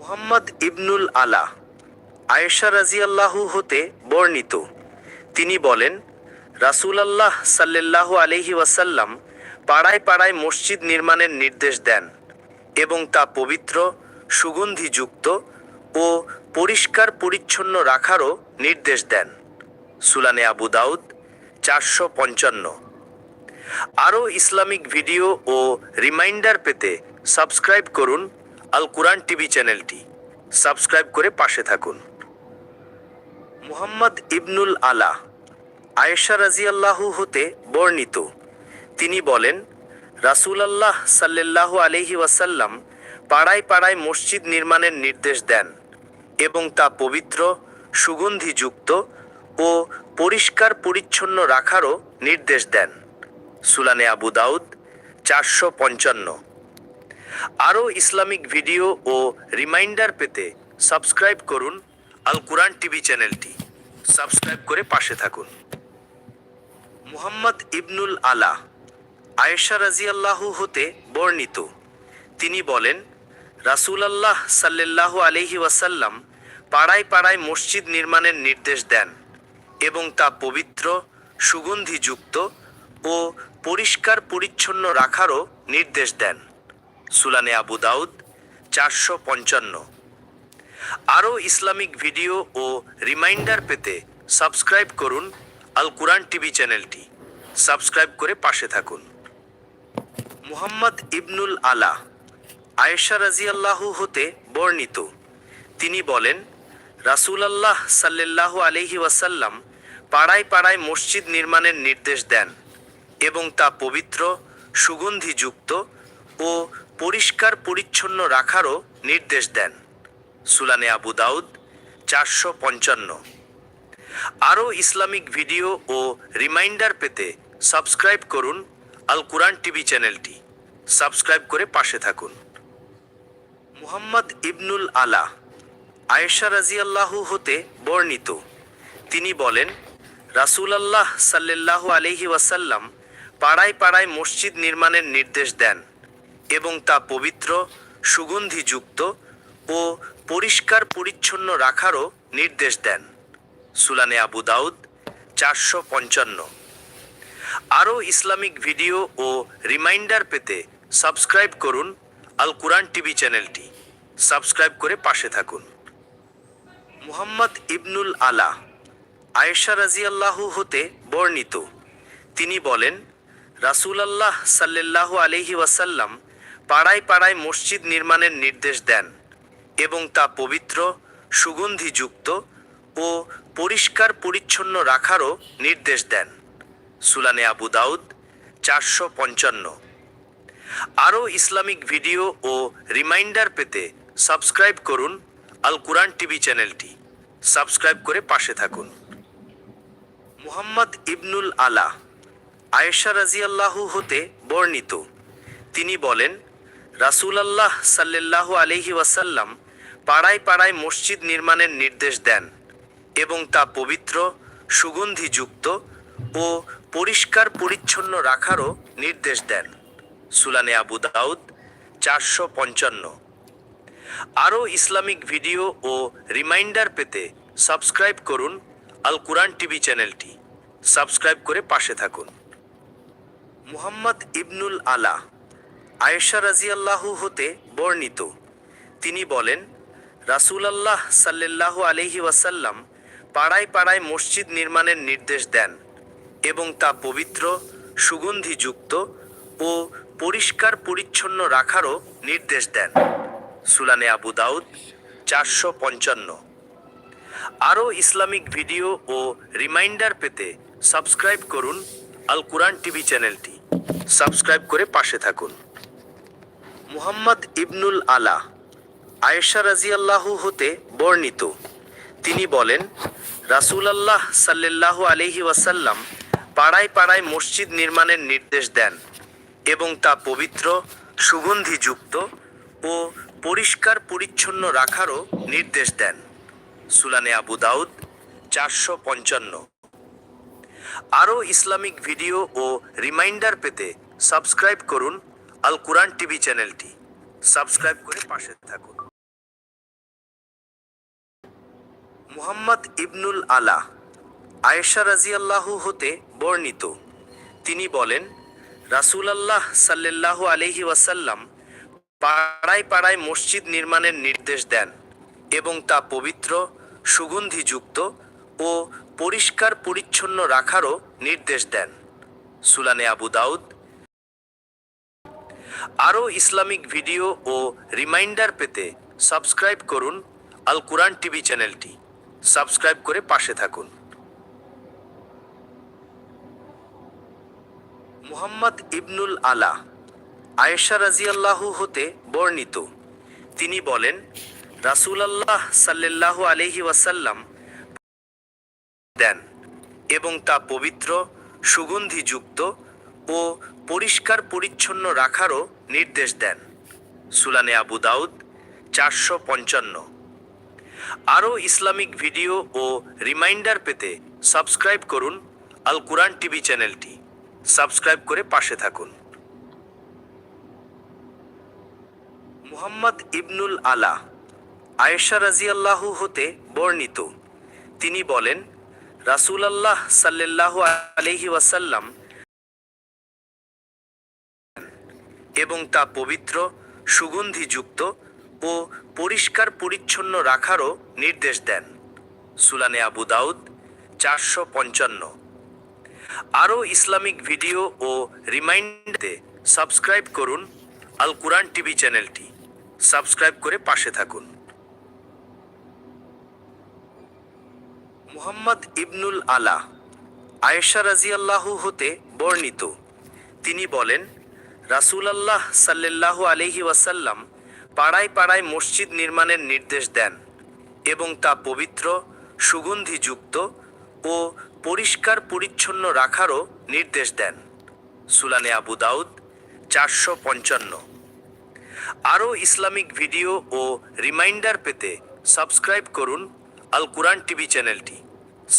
মুহাম্মদ ইবনুল আলা, আয়েশা রাজিয়াল্লাহু হতে বর্ণিত। তিনি বলেন, রাসূলাল্লাহ সাল্লাল্লাহু আলাইহি ওয়াসাল্লাম পাড়ায় পাড়ায় মসজিদ নির্মাণের নির্দেশ দেন এবং তা পবিত্র, সুগন্ধিযুক্ত ও পরিষ্কার পরিচ্ছন্ন রাখারও নির্দেশ দেন। সুলানে আবু দাউদ, চারশো পঞ্চান্ন। আরও ইসলামিক ভিডিও ও রিমাইন্ডার পেতে সাবস্ক্রাইব করুন। আল কুরআন টিভি চ্যানেলটি। সাবস্ক্রাইব করে পাশে থাকুন। মুহাম্মদ ইবনুল আলা আয়েশা রাজিয়াল্লাহু হতে বর্ণিত। তিনি বলেন, রাসূলাল্লাহ সাল্লাল্লাহু আলাইহি ওয়াসাল্লাম পাড়ায় পাড়ায় মসজিদ নির্মাণের নির্দেশ দেন এবং তা পবিত্র, সুগন্ধিযুক্ত ও পরিষ্কার পরিচ্ছন্ন রাখারও নির্দেশ দেন। সুলানে আবু দাউদ চারশো পঞ্চান্ন। আরও ইসলামিক ভিডিও ও রিমাইন্ডার পেতে সাবস্ক্রাইব করুন আল কুরআন টিভি চ্যানেলটি। সাবস্ক্রাইব করে পাশে থাকুন। মুহাম্মদ ইবনুল আলা আয়েশা রাজিয়াল্লাহু হতে বর্ণিত। তিনি বলেন, রাসূলাল্লাহ সাল্লাল্লাহু আলাইহি ওয়াসাল্লাম পাড়ায় পাড়ায় মসজিদ নির্মাণের নির্দেশ দেন এবং তা পবিত্র, সুগন্ধিযুক্ত ও পরিষ্কার পরিচ্ছন্ন রাখারও নির্দেশ দেন। সুলানে আবু দাউদ, চারশো পঞ্চান্ন। আরও ইসলামিক ভিডিও ও রিমাইন্ডার পেতে সাবস্ক্রাইব করুন আল কুরআন টিভি চ্যানেলটি। সাবস্ক্রাইব করে পাশে থাকুন। মুহাম্মদ ইবনুল আলা, আয়েশা রাজিয়াল্লাহু হতে বর্ণিত। তিনি বলেন, রাসূলাল্লাহ সাল্লাল্লাহু আলাইহি ওয়াসাল্লাম পাড়ায় পাড়ায় মসজিদ নির্মাণের নির্দেশ দেন এবং তা পবিত্র, সুগন্ধিযুক্ত ও পরিষ্কার পরিচ্ছন্ন রাখারও নির্দেশ দেন। সুলানে আবু দাউদ, চারশো পঞ্চান্ন। আরও ইসলামিক ভিডিও ও রিমাইন্ডার পেতে সাবস্ক্রাইব করুন আল কুরআন টিভি চ্যানেলটি। সাবস্ক্রাইব করে পাশে থাকুন। মুহাম্মদ ইবনুল আলা, আয়েশা রাজিয়াল্লাহু হতে বর্ণিত। তিনি বলেন, রাসূলাল্লাহ সাল্লাল্লাহু আলাইহি ওয়াসাল্লাম পাড়ায় পাড়ায় মসজিদ নির্মাণের নির্দেশ দেন। এবং তা পবিত্র, সুগন্ধিযুক্ত ও পরিষ্কার পরিচ্ছন্ন রাখারও নির্দেশ দেন। সুলানে আবু দাউদ, চারশো পঞ্চান্ন। আরও ইসলামিক ভিডিও ও রিমাইন্ডার পেতে সাবস্ক্রাইব করুন আল কুরআন টিভি চ্যানেলটি। সাবস্ক্রাইব করে পাশে থাকুন। মুহাম্মদ ইবনুল আলা, আয়েশা রাজিয়াল্লাহু হতে বর্ণিত। তিনি বলেন, রাসূলাল্লাহ সাল্লাল্লাহু আলাইহি ওয়াসাল্লাম পাড়ায় পাড়ায় মসজিদ নির্মাণের নির্দেশ দেন এবং তা পবিত্র, সুগন্ধিযুক্ত ও পরিষ্কার পরিচ্ছন্ন রাখারও নির্দেশ দেন। সুলানে আবু দাউদ, চারশো পঞ্চান্ন। আরও ইসলামিক ভিডিও ও রিমাইন্ডার পেতে সাবস্ক্রাইব করুন আল কুরআন টিভি চ্যানেলটি। সাবস্ক্রাইব করে পাশে থাকুন। মুহাম্মদ ইবনুল আলা আয়েশা রাজিয়াল্লাহু হতে বর্ণিত। তিনি বলেন রাসূলাল্লাহ সাল্লাল্লাহু আলাইহি ওয়াসাল্লাম পাড়ায় পাড়ায় মসজিদ নির্মাণের নির্দেশ দেন এবং তা পবিত্র, সুগন্ধিযুক্ত ও পরিষ্কার পরিচ্ছন্ন রাখারও নির্দেশ দেন। সুলানে আবু দাউদ চারশো পঞ্চান্ন। আরও ইসলামিক ভিডিও ও রিমাইন্ডার পেতে সাবস্ক্রাইব করুন আল কুরআন টিভি চ্যানেলটি। সাবস্ক্রাইব করে পাশে থাকুন। মুহাম্মদ ইবনুল আলা আয়েশা রাজিয়াল্লাহু হতে বর্ণিত। তিনি বলেন, রাসূলাল্লাহ সাল্লাল্লাহু আলাইহি ওয়াসাল্লাম পাড়ায় পাড়ায় মসজিদ নির্মাণের নির্দেশ দেন এবং তা পবিত্র, সুগন্ধিযুক্ত ও পরিষ্কার পরিচ্ছন্ন রাখারও নির্দেশ দেন। সুলানে আবু দাউদ, চারশো পঞ্চান্ন। আরও ইসলামিক ভিডিও ও রিমাইন্ডার পেতে সাবস্ক্রাইব করুন আল কুরআন টিভি চ্যানেলটি। সাবস্ক্রাইব করে পাশে থাকুন। মুহাম্মদ ইবনুল আলা, আয়েশা রাজিয়াল্লাহু হতে বর্ণিত। তিনি বলেন, রাসূলাল্লাহ সাল্লাল্লাহু আলাইহি ওয়াসাল্লাম পাড়ায় পাড়ায় মসজিদ নির্মাণের নির্দেশ দেন এবং তা পবিত্র, সুগন্ধিযুক্ত ও পরিষ্কার পরিচ্ছন্ন রাখারও নির্দেশ দেন। সুলানে আবু দাউদ, চারশো পঞ্চান্ন। আরও ইসলামিক ভিডিও ও রিমাইন্ডার পেতে সাবস্ক্রাইব করুন আল কুরআন টিভি চ্যানেলটি। সাবস্ক্রাইব করে পাশে থাকুন। মুহাম্মদ ইবনুল আলা আয়েশা রাজিয়াল্লাহু হতে বর্ণিত। তিনি বলেন, রাসূলুল্লাহ সাল্লাল্লাহু আলাইহি ওয়াসাল্লাম পাড়ায় পাড়ায় মসজিদ নির্মাণের নির্দেশ দেন এবং তা পবিত্র, সুগন্ধিযুক্ত ও পরিষ্কার পরিচ্ছন্ন রাখারও নির্দেশ দেন। সুলানে আবু দাউদ আরও ইসলামিক ভিডিও ও রিমাইন্ডার পেতে সাবস্ক্রাইব করুন আল কুরআন টিভি চ্যানেলটি। সাবস্ক্রাইব করে পাশে থাকুন। মুহাম্মদ ইবনুল আলা, আয়েশা রাজিয়াল্লাহু হতে বর্ণিত। তিনি বলেন, রাসূলুল্লাহ সাল্লাল্লাহু আলাইহি ওয়াসাল্লাম দেন এবং তা পবিত্র, সুগন্ধিযুক্ত ও পরিষ্কার পরিচ্ছন্ন রাখারও নির্দেশ দেন। সুলানে আবু দাউদ, চারশো পঞ্চান্ন। আরও ইসলামিক ভিডিও ও রিমাইন্ডার পেতে সাবস্ক্রাইব করুন আল কুরআন টিভি চ্যানেলটি। সাবস্ক্রাইব করে পাশে থাকুন। মুহাম্মদ ইবনুল আলা, আয়েশা রাজিয়াল্লাহু হতে বর্ণিত। তিনি বলেন, রাসূলুল্লাহ সাল্লাল্লাহু আলাইহি ওয়াসাল্লাম এবং তা পবিত্র, সুগন্ধিযুক্ত ও পরিষ্কার পরিচ্ছন্ন রাখারও নির্দেশ দেন। সুলানে আবু দাউদ, চারশো পঞ্চান্ন। আরও ইসলামিক ভিডিও ও রিমাইন্ডারে সাবস্ক্রাইব করুন আল কুরআন টিভি চ্যানেলটি। সাবস্ক্রাইব করে পাশে থাকুন। মুহাম্মদ ইবনুল আলা আয়েশা রাজিয়াল্লাহু হতে বর্ণিত। তিনি বলেন রাসূলুল্লাহ সাল্লাল্লাহু আলাইহি ওয়াসাল্লাম পাড়ায় পাড়ায় মসজিদ নির্মাণের নির্দেশ দেন এবং তা পবিত্র, সুগন্ধিযুক্ত ও পরিষ্কার পরিচ্ছন্ন রাখারও নির্দেশ দেন। সুলানে আবু দাউদ, চারশো পঞ্চান্ন। আরও ইসলামিক ভিডিও ও রিমাইন্ডার পেতে সাবস্ক্রাইব করুন আল কুরআন টিভি চ্যানেলটি।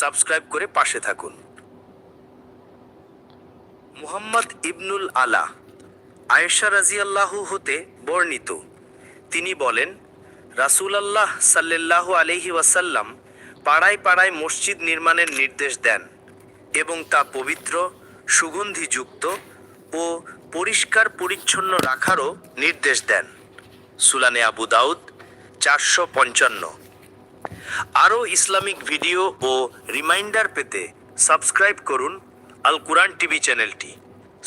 সাবস্ক্রাইব করে পাশে থাকুন। মুহাম্মদ ইবনুল আলা আয়েশা রাজিয়াল্লাহু হতে বর্ণিত। তিনি বলেন, রাসূলুল্লাহ সাল্লাল্লাহু আলাইহি ওয়াসাল্লাম পাড়ায় পাড়ায় মসজিদ নির্মাণের নির্দেশ দেন এবং তা পবিত্র, সুগন্ধিযুক্ত ও পরিষ্কার পরিচ্ছন্ন রাখারও নির্দেশ দেন। সুলানে আবু দাউদ চারশো পঞ্চান্ন। আরও ইসলামিক ভিডিও ও রিমাইন্ডার পেতে সাবস্ক্রাইব করুন আল কুরআন টিভি চ্যানেলটি।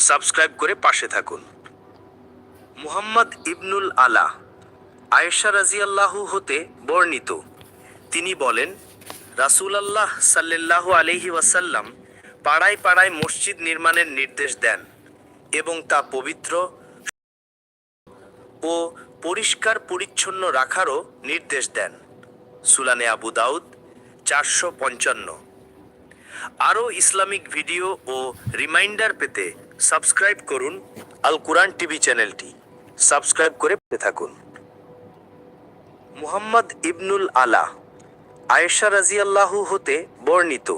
সাবস্ক্রাইব করে পাশে থাকুন। মুহাম্মদ ইবনুল আলা, আয়েশা রাজিয়াল্লাহু হতে বর্ণিত। তিনি বলেন, রাসূলুল্লাহ সাল্লাল্লাহু আলাইহি ওয়াসাল্লাম পাড়ায় পাড়ায় মসজিদ নির্মাণের নির্দেশ দেন এবং তা পবিত্র ও পরিষ্কার পরিচ্ছন্ন রাখারও নির্দেশ দেন। সুলানে আবু দাউদ, চারশো পঞ্চান্ন। আরও ইসলামিক ভিডিও ও রিমাইন্ডার পেতে সাবস্ক্রাইব করুন আল কুরআন টিভি চ্যানেলটি। সাবস্ক্রাইব করে থাকুন। মুহাম্মদ ইবনুল আলা, আয়েশা রাজিয়াল্লাহু হতে বর্ণিত।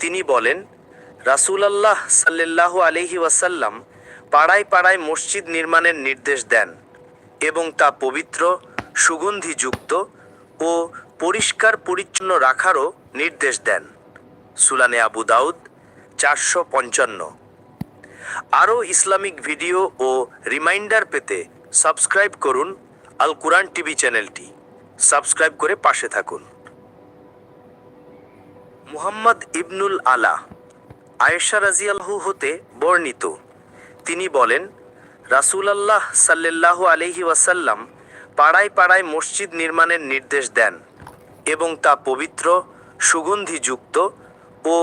তিনি বলেন, রাসূলুল্লাহ সাল্লাল্লাহু আলাইহি ওয়াসাল্লাম পাড়ায় পাড়ায় মসজিদ নির্মাণের নির্দেশ দেন এবং তা পবিত্র, সুগন্ধিযুক্ত ও পরিষ্কার পরিচ্ছন্ন রাখারও নির্দেশ দেন। সুলানে আবু দাউদ চারশো পঞ্চান্ন। আরও ইসলামিক ভিডিও ও রিমাইন্ডার পেতে সাবস্ক্রাইব করুন আল কুরআন টিভি চ্যানেলটি। সাবস্ক্রাইব করে পাশে থাকুন। মুহাম্মদ ইবনুল আলা, আয়েশা রাজিয়াল্লাহু হতে বর্ণিত। তিনি বলেন, রাসূলুল্লাহ সাল্লাল্লাহু আলাইহি ওয়াসাল্লাম পাড়ায় পাড়ায় মসজিদ নির্মাণের নির্দেশ দেন এবং তা পবিত্র, সুগন্ধিযুক্ত ও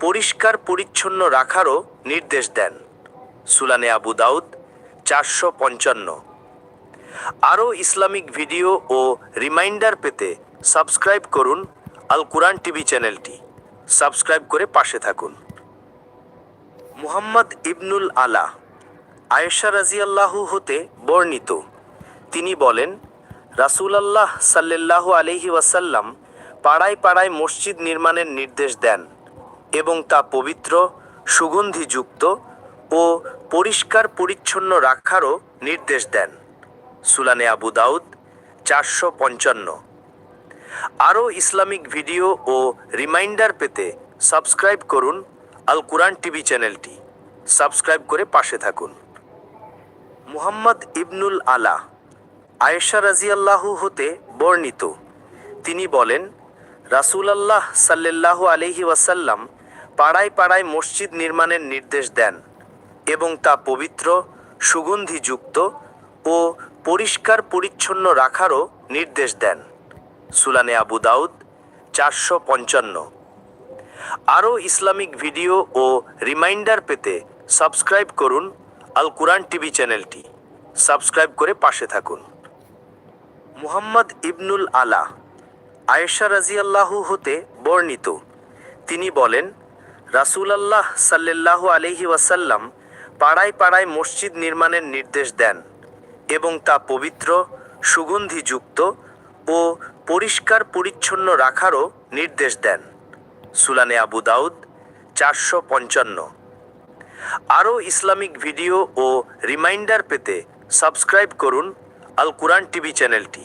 পরিষ্কার পরিচ্ছন্ন রাখারও নির্দেশ দেন। সুলানে আবু দাউদ, চারশো পঞ্চান্ন। আরও ইসলামিক ভিডিও ও রিমাইন্ডার পেতে সাবস্ক্রাইব করুন আল কুরআন টিভি চ্যানেলটি। সাবস্ক্রাইব করে পাশে থাকুন। মুহাম্মদ ইবনুল আলা, আয়েশা রাজিয়াল্লাহু হতে বর্ণিত। তিনি বলেন, রাসূলুল্লাহ সাল্লাল্লাহু আলাইহি ওয়াসাল্লাম পাড়ায় পাড়ায় মসজিদ নির্মাণের নির্দেশ দেন এবং তা পবিত্র, সুগন্ধিযুক্ত ও পরিষ্কার পরিচ্ছন্ন রাখারও নির্দেশ দেন। সুলানে আবু দাউদ, চারশো পঞ্চান্ন। আরও ইসলামিক ভিডিও ও রিমাইন্ডার পেতে সাবস্ক্রাইব করুন আল কুরআন টিভি চ্যানেলটি। সাবস্ক্রাইব করে পাশে থাকুন। মুহাম্মদ ইবনুল আলা, আয়েশা রাজিয়াল্লাহু হতে বর্ণিত। তিনি বলেন, রাসূলাল্লাহ সাল্লাল্লাহু আলাইহি ওয়াসাল্লাম পাড়ায় পাড়ায় মসজিদ নির্মাণের নির্দেশ দেন। এবং তা পবিত্র, সুগন্ধিযুক্ত ও পরিষ্কার পরিচ্ছন্ন রাখারও নির্দেশ দেন। সুলানে আবু দাউদ, চারশো পঞ্চান্ন। আরও ইসলামিক ভিডিও ও রিমাইন্ডার পেতে সাবস্ক্রাইব করুন আল কুরআন টিভি চ্যানেলটি। সাবস্ক্রাইব করে পাশে থাকুন। মুহাম্মদ ইবনুল আলা, আয়েশা রাজিয়াল্লাহু হতে বর্ণিত। তিনি বলেন, রাসূলাল্লাহ সাল্লাল্লাহু আলাইহি ওয়াসাল্লাম পাড়ায় পাড়ায় মসজিদ নির্মাণের নির্দেশ দেন এবং তা পবিত্র, সুগন্ধিযুক্ত ও পরিষ্কার পরিচ্ছন্ন রাখারও নির্দেশ দেন। সুলানে আবু দাউদ, চারশো পঞ্চান্ন। আরও ইসলামিক ভিডিও ও রিমাইন্ডার পেতে সাবস্ক্রাইব করুন আল কুরআন টিভি চ্যানেলটি।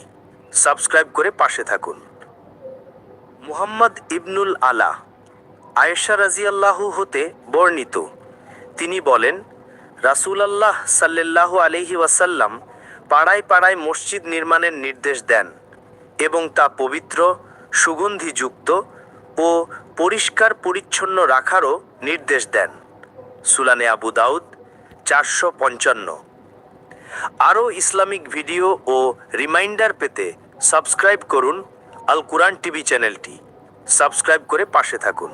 সাবস্ক্রাইব করে পাশে থাকুন। মুহাম্মদ ইবনুল আলা আয়েশা রাজিয়াল্লাহু হতে বর্ণিত। তিনি বলেন রাসূলাল্লাহ সাল্লাল্লাহু আলাইহি ওয়াসাল্লাম পাড়ায় পাড়ায় মসজিদ নির্মাণের নির্দেশ দেন এবং তা পবিত্র, সুগন্ধিযুক্ত ও পরিষ্কার পরিচ্ছন্ন রাখারও নির্দেশ দেন। সুলানে আবু দাউদ চারশো পঞ্চান্ন। আরও ইসলামিক ভিডিও ও রিমাইন্ডার পেতে সাবস্ক্রাইব করুন আল কুরআন টিভি চ্যানেলটি। সাবস্ক্রাইব করে পাশে থাকুন।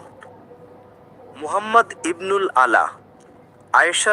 মুহাম্মদ ইবনুল আলা, আয়েশা